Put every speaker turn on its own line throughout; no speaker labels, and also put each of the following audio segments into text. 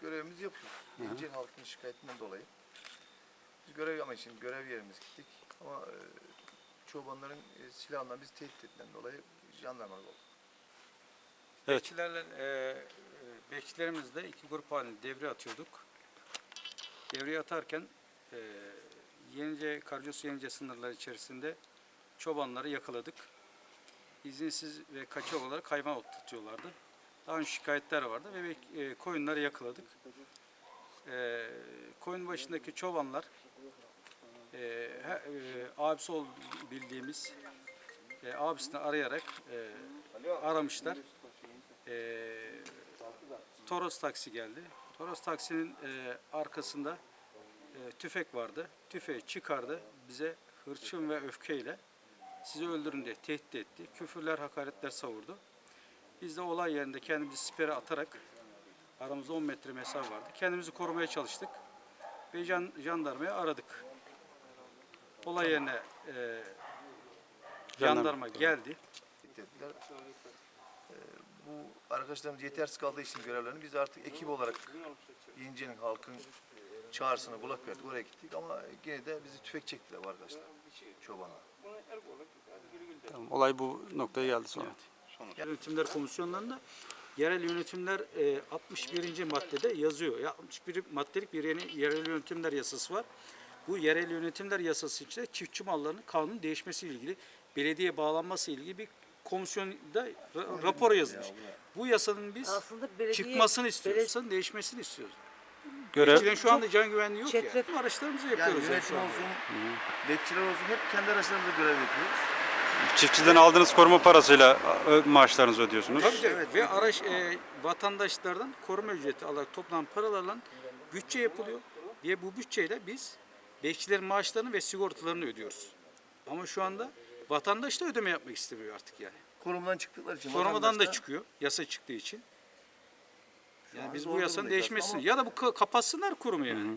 görevimizi yapıyoruz. Gelecek halkın şikayetinden dolayı. Biz görev ama için görev yerimiz gittik. Ama e, çobanların e, silahından biz tehdit ettiğinden dolayı jandarmalık olduk.
Evet.
Bekçilerle, e, e, bekçilerimizle iki grup halinde devre atıyorduk. Devreye atarken e, Yenice, Karacası Yenice sınırları içerisinde çobanları yakaladık. İzinsiz ve kaçak olarak hayvan otlatıyorlardı. Daha önce şikayetler vardı ve e, koyunları yakaladık. E, koyun başındaki çobanlar e, he- e, abisi ol bildiğimiz e, abisini arayarak e, aramışlar. E, Toros taksi geldi. Toros taksinin e, arkasında e, tüfek vardı. Tüfeği çıkardı. Bize hırçın ve öfkeyle sizi öldürün diye tehdit etti. Küfürler, hakaretler savurdu. Biz de olay yerinde kendimizi sipere atarak aramızda 10 metre mesafe vardı. Kendimizi korumaya çalıştık ve jan, jandarmayı aradık. Olay yerine e, jandarma geldi.
dediler. Ee, bu arkadaşlarımız yetersiz kaldığı için görevlerini biz artık ekip olarak Yenice'nin halkın çağrısına kulak verdik. Oraya gittik ama yine de bizi tüfek çektiler bu arkadaşlar. Çobanlar.
Tamam, olay bu noktaya geldi sonra.
Yönetimler komisyonlarında yerel yönetimler e, 61. maddede yazıyor. Ya 61 maddelik bir yeni yerel yönetimler yasası var. Bu yerel yönetimler yasası içinde çiftçi mallarının kanun değişmesiyle ilgili belediye bağlanması ile ilgili bir komisyonda ra- rapor yazılmış. Bu yasanın biz
Aslında belediye
çıkmasını istiyoruz.
belediye-
Yasanın değişmesini istiyoruz.
Görev
Bekçilerin şu anda can güvenliği yok
Çetref-
ya. Araçlarımızı
Yani
yapıyoruz. yani şu
yönetim
anda.
olsun, bekçiler olsun hep kendi araçlarımızda görev yapıyor.
Çiftçiden aldığınız koruma parasıyla ö- maaşlarınızı ödüyorsunuz.
Tabii tabii. Ve araç e, vatandaşlardan koruma ücreti alarak toplanan paralarla bütçe yapılıyor. Ve bu bütçeyle biz bekçilerin maaşlarını ve sigortalarını ödüyoruz. Ama şu anda vatandaş da ödeme yapmak istemiyor artık yani.
Korumadan çıktıkları için.
Korumadan da
vatandaşlar-
çıkıyor yasa çıktığı için. Yani
an
biz bu yasanın değişmesini
aslında
ya da bu ka- kapatsınlar kurumu yani.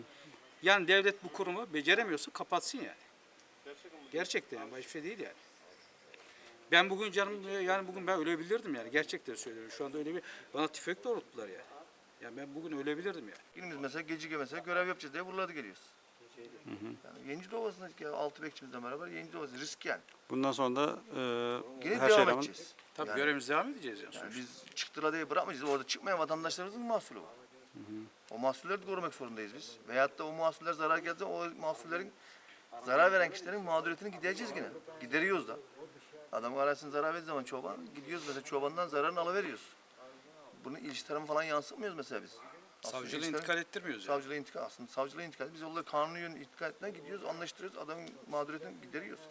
Yani devlet bu kurumu beceremiyorsa kapatsın yani. Gerçekten yani başka bir şey değil yani. Ben bugün canım yani bugün ben ölebilirdim yani gerçekten söylüyorum. Şu anda öyle bir bana tüfek doğrulttular yani. Yani ben bugün ölebilirdim yani.
Günümüz mesela gecige mesela görev yapacağız diye buralarda geliyoruz. Yani Yenici Ovası'ndaki altı bekçimizle beraber Yenici Ovası risk yani.
Bundan sonra da
Yine
e, her
devam
şeyden
edeceğiz.
Tabii
Yani-
görevimize devam edeceğiz yani.
Yani
sonuçta.
biz çıktılar diye bırakmayacağız. Orada çıkmayan vatandaşlarımızın mahsulü var. O mahsulleri de korumak zorundayız biz. Veyahut da o mahsuller zarar geldi o mahsullerin zarar veren kişilerin mağduriyetini gidereceğiz yine. Gideriyoruz da. Adamın arasını zarar verdiği zaman çoban gidiyoruz mesela çobandan zararını alıveriyoruz. Bunu ilişki tarafı falan yansıtmıyoruz mesela biz. Aslında
Savcılığı intikal ettirmiyoruz yani.
Savcılığa intikal aslında savcılığa intikal. Biz onları kanuni yön intikal etmeden gidiyoruz, anlaştırıyoruz, adamın mağduriyetini gideriyoruz.